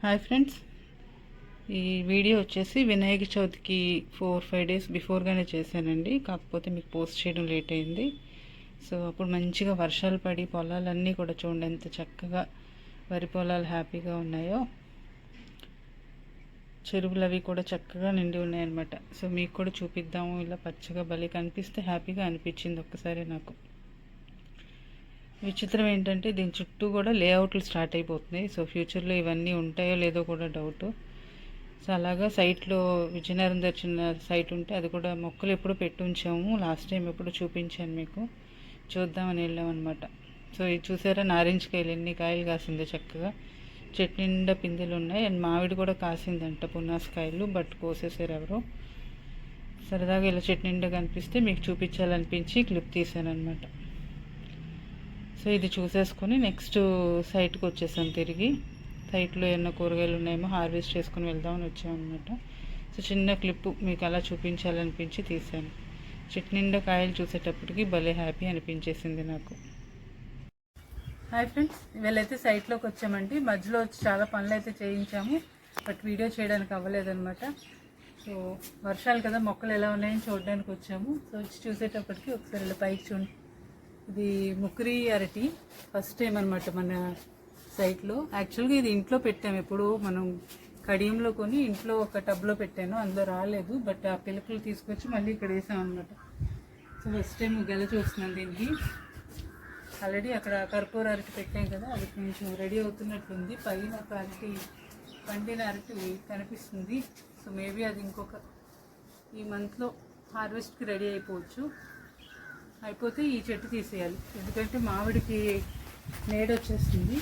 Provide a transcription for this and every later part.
Hi friends. ఈ video వచ్చేసి వినాయక చవితికి ఫోర్ ఫైవ్ డేస్ బిఫోర్గానే చేశానండి. కాకపోతే మీకు పోస్ట్ చేయడం లేట్ అయింది. సో అప్పుడు మంచిగా వర్షాలు పడి పొలాలన్నీ కూడా చూడండి ఎంత చక్కగా వరి పొలాలు హ్యాపీగా ఉన్నాయో. చెరువులు అవి కూడా చక్కగా నిండి ఉన్నాయన్నమాట. సో మీకు కూడా చూపిద్దాము. ఇలా పచ్చగా భలే కనిపిస్తే హ్యాపీగా అనిపించింది ఒక్కసారి నాకు. విచిత్రం ఏంటంటే దీని చుట్టూ కూడా లేఅవుట్లు స్టార్ట్ అయిపోతున్నాయి. సో ఫ్యూచర్లో ఇవన్నీ ఉంటాయో లేదో కూడా డౌట్. సో అలాగా సైట్లో విజయనగరం దర్శన సైట్ ఉంటే అది కూడా మొక్కలు ఎప్పుడు పెట్టి ఉంచాము. లాస్ట్ టైం ఎప్పుడు చూపించాను మీకు. చూద్దామని వెళ్ళామన్నమాట సో ఇది చూసారా? నారింజ కాయలు ఎన్ని కాయలు కాసిందో చక్కగా. చెట్టు నిండా పిందెలు ఉన్నాయి. అండ్ మామిడి కూడా కాసిందంట పున్నాసకాయలు బట్ కోసేసారు ఎవరు. సరదాగా ఇలా చెట్టు నిండా కనిపిస్తే మీకు చూపించాలనిపించి క్లిప్ తీసాను అనమాట సో ఇది చూసేసుకొని నెక్స్ట్ సైట్కి వచ్చేసాం తిరిగి. సైట్లో ఏమైనా కూరగాయలు ఉన్నాయేమో హార్వెస్ట్ చేసుకుని వెళ్దామని వచ్చామన్నమాట. సో చిన్న క్లిప్ మీకు అలా చూపించాలనిపించి తీశాను చెట్టు నిండా కాయలు చూసేటప్పటికి భలే హ్యాపీ అనిపించేసింది నాకు. హాయ్ ఫ్రెండ్స్ ఇవాళైతే సైట్లోకి వచ్చామండి. మధ్యలో వచ్చి చాలా పనులు అయితే చేయించాము. బట్ వీడియో చేయడానికి అవ్వలేదన్నమాట. సో వర్షాలు కదా మొక్కలు ఎలా ఉన్నాయని చూడడానికి వచ్చాము. సో వచ్చి చూసేటప్పటికి ఒకసారి ఇలా పైకి చూడండి. ఇది ముక్రి అరటి ఫస్ట్ టైం అనమాట మన సైట్లో యాక్చువల్గా ఇది ఇంట్లో పెట్టాము ఎప్పుడు మనం కడియంలో కొని ఇంట్లో ఒక టబ్లో పెట్టాను. అందులో రాలేదు. బట్ ఆ పిలకలు తీసుకొచ్చి మళ్ళీ ఇక్కడ వేసాం అనమాట సో ఫస్ట్ టైం గెల చూస్తున్నాను దీనికి. ఆల్రెడీ అక్కడ కర్పూర అరటి పెట్టాం కదా. అది కొంచెం రెడీ అవుతున్నట్లుంది. పైన ఒక అరటి పండిన అరటి కనిపిస్తుంది. సో మేబీ అది ఇంకొక ఈ మంత్లో హార్వెస్ట్కి రెడీ అయిపోవచ్చు. అయిపోతే ఈ చెట్టు తీసేయాలి. ఎందుకంటే మామిడికి నేడొచ్చేస్తుంది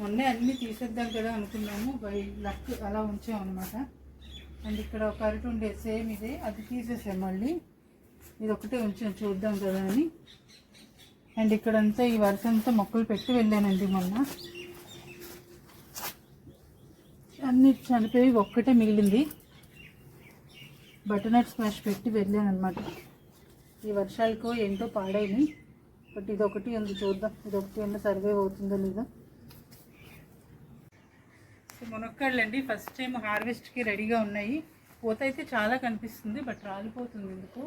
మొన్నే అన్నీ తీసేద్దాం కదా అనుకున్నాము. బై లక్ అలా ఉంచాం అనమాట అండ్ ఇక్కడ ఒక అరటి ఉండే సేమ్ ఇదే. అది తీసేసాం మళ్ళీ. ఇది ఒకటే ఉంచాం చూద్దాం కదా అని. అండ్ ఇక్కడంతా ఈ వరుస అంతా మొక్కలు పెట్టి వెళ్ళానండి మొన్న. అన్ని చనిపోయి ఒక్కటే మిగిలింది. బటర్నట్ స్మాష్ పెట్టి వెళ్ళాను అనమాట ఈ వర్షాలకు ఏంటో పాడైంది. బట్ ఇది ఒకటి ఉంది చూద్దాం. ఇది ఒకటి ఏమన్నా సర్వే అవుతుందో లేదో. సో మునక్కాళ్ళు అండి ఫస్ట్ టైం హార్వెస్ట్కి రెడీగా ఉన్నాయి. పూత అయితే చాలా కనిపిస్తుంది బట్ రాలిపోతుంది ఎందుకు.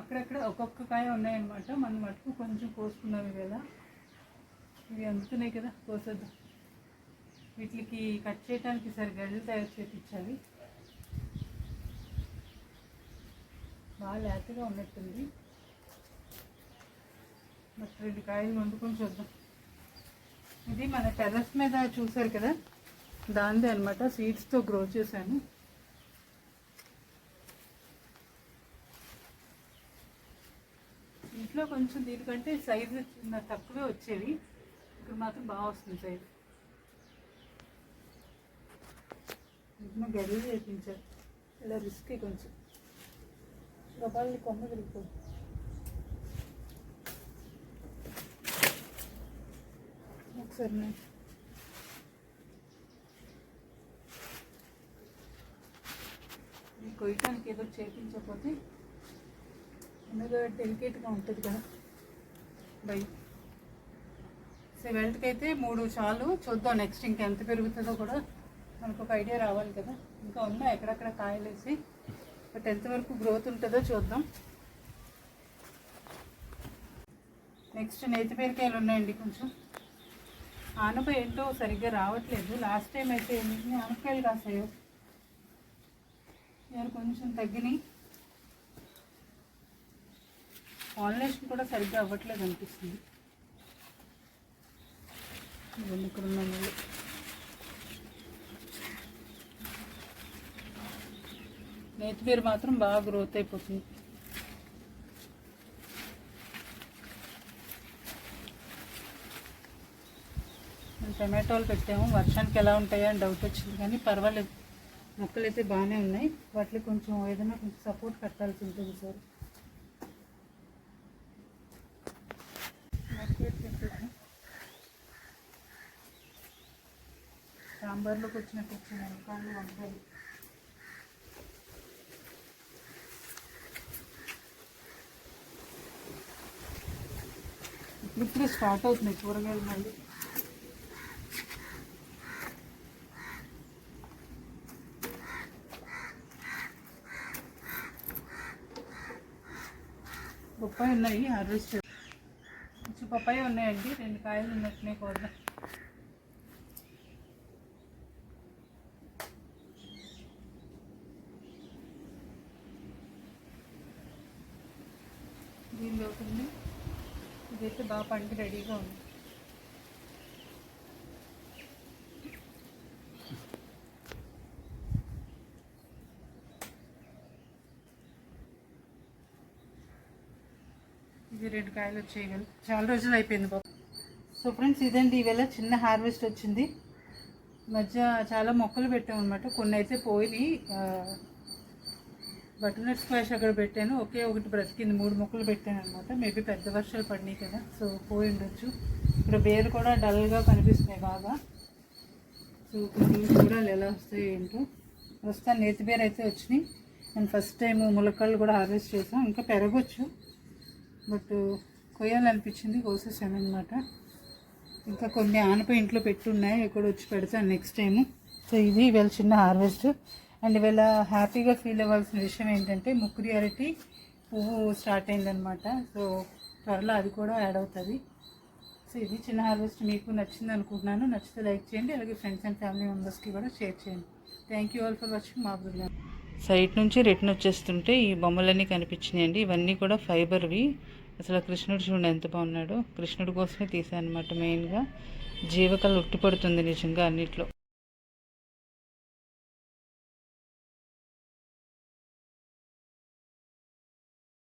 అక్కడక్కడ ఒక్కొక్క కాయ ఉన్నాయన్నమాట. మనం మటుకు కొంచెం కోసుకున్నాం ఇవాళ ఇవి అందుతున్నాయి కదా కోసేద్దాం. వీటికి కట్ చేయడానికి సరిగ్గా గడ్డలు తయారు చేయించాలి బాగా లేతగా ఉన్నట్టుంది. బట్ రెండు కాయలు వండుకొని చూద్దాం. ఇది మన టెర్రస్ మీద చూసారు కదా? దానిదే అనమాట సీడ్స్తో గ్రో చేశాను. ఇంట్లో కొంచెం దీనికంటే సైజు చిన్న తక్కువే వచ్చేవి. ఇక్కడ మాత్రం బాగా వస్తుంది సైజు ఇంట్లో గదిలి చేయించారు ఇలా రిస్క్ కొంచెం. గబాల్ని కొమ్మ విరిగిపోయి ఒకసారి నేను. కొయ్యటానికి ఏదో చేయించకపోతే ఎందుకంటే డెలికేట్గా ఉంటుంది కదా. బై. సో వెల్ట్కి అయితే మూడు చాలు. చూద్దాం నెక్స్ట్ ఇంకెంత పెరుగుతుందో కూడా. మనకు ఒక ఐడియా రావాలి కదా. ఇంకా ఉన్నా ఎక్కడెక్కడ కాయలేసి. బట్ ఎంతవరకు గ్రోత్ ఉంటుందో చూద్దాం. నెక్స్ట్ నేతి బీరకాయలు ఉన్నాయండి కొంచెం. ఆనప ఏంటో సరిగ్గా రావట్లేదు. లాస్ట్ టైం అయితే ఎన్ని ఆనపకాయలు కాసాయో. ఇవాళ కొంచెం తగ్గినాయి. పాలినేషన్ కూడా సరిగ్గా అవ్వట్లేదు అనిపిస్తుంది. ఇవన్నీ ఇక్కడ ఉన్న మళ్ళీ నేతి మాత్రం బాగా గ్రోత్ అయిపోతుంది. టమాటోలు పెట్టాము. వర్షానికి ఎలా ఉంటాయో అని డౌట్ వచ్చింది కానీ పర్వాలేదు. మొక్కలు అయితే బాగానే ఉన్నాయి. వాటికి కొంచెం ఏదైనా కొంచెం సపోర్ట్ కట్టాల్సి ఉంటుంది సార్. సాంబార్లోకి వచ్చినట్టు వచ్చినాయి కాళ్ళు వంకాయలు. ఇప్పుడు స్టార్ట్ అవుతున్నాయి కూరగాయలు మళ్ళీ. బొప్పాయి ఉన్నాయి హార్వెస్ట్ కొంచెం పప్పాయ ఉన్నాయండి రెండు కాయలు ఉన్నట్టునే కూర దీనిలో ఇదైతే బాగా పంట రెడీగా ఉంది. ఇది రెండు కాయలు వచ్చాయి చాలా రోజులు అయిపోయింది బాబు. సో ఫ్రెండ్స్ ఇదండి ఈవేళ చిన్న హార్వెస్ట్ వచ్చింది. మధ్య చాలా మొక్కలు పెట్టాం అనమాట కొన్ని అయితే పోయి బటర్నట్ స్క్వాష్ అక్కడ పెట్టాను. ఒకే ఒకటి బ్రతికింది. మూడు మొక్కలు పెట్టాను అనమాట. మేబీ పెద్ద వర్షాలు పడినాయి కదా. సో పోయి ఉండొచ్చు. ఇక్కడ వేరు కూడా డల్గా కనిపిస్తున్నాయి బాగా. సో కూడా ఎలా వస్తాయి ఏంటో. ప్రస్తుతం నేతి బేర్ అయితే వచ్చినాయి. నేను ఫస్ట్ టైం ములక్కలు కూడా హార్వెస్ట్ చేసాం ఇంకా పెరగచ్చు. బట్ కొయ్యాలనిపించింది. కోసేసాను అనమాట. ఇంకా కొన్ని ఆనపై ఇంట్లో పెట్టున్నాయి ఇక్కడ వచ్చి పెడతాను నెక్స్ట్ టైము. సో ఇది వీళ్ళ చిన్న హార్వెస్ట్. అండ్ వీళ్ళ హ్యాపీగా ఫీల్ అవ్వాల్సిన విషయం ఏంటంటే ముక్కురి అరటి పువ్వు స్టార్ట్ అయిందనమాట సో త్వరలో అది కూడా యాడ్ అవుతుంది. సో ఇది చిన్న హార్వెస్ట్ మీకు నచ్చింది అనుకుంటున్నాను. నచ్చితే లైక్ చేయండి. అలాగే ఫ్రెండ్స్ అండ్ ఫ్యామిలీ మెంబర్స్కి కూడా షేర్ చేయండి. Thank you all for watching మా బృందం సైట్ నుంచి రిటర్న్ వచ్చేస్తుంటే ఈ బొమ్మలన్నీ కనిపించినాయండి ఇవన్నీ కూడా ఫైబర్వి అసలు కృష్ణుడు చూడండి ఎంత బాగున్నాడో. కృష్ణుడి కోసమే తీసాను అనమాట మెయిన్గా జీవకళ ఉట్టిపడుతుంది నిజంగా అన్నిట్లో.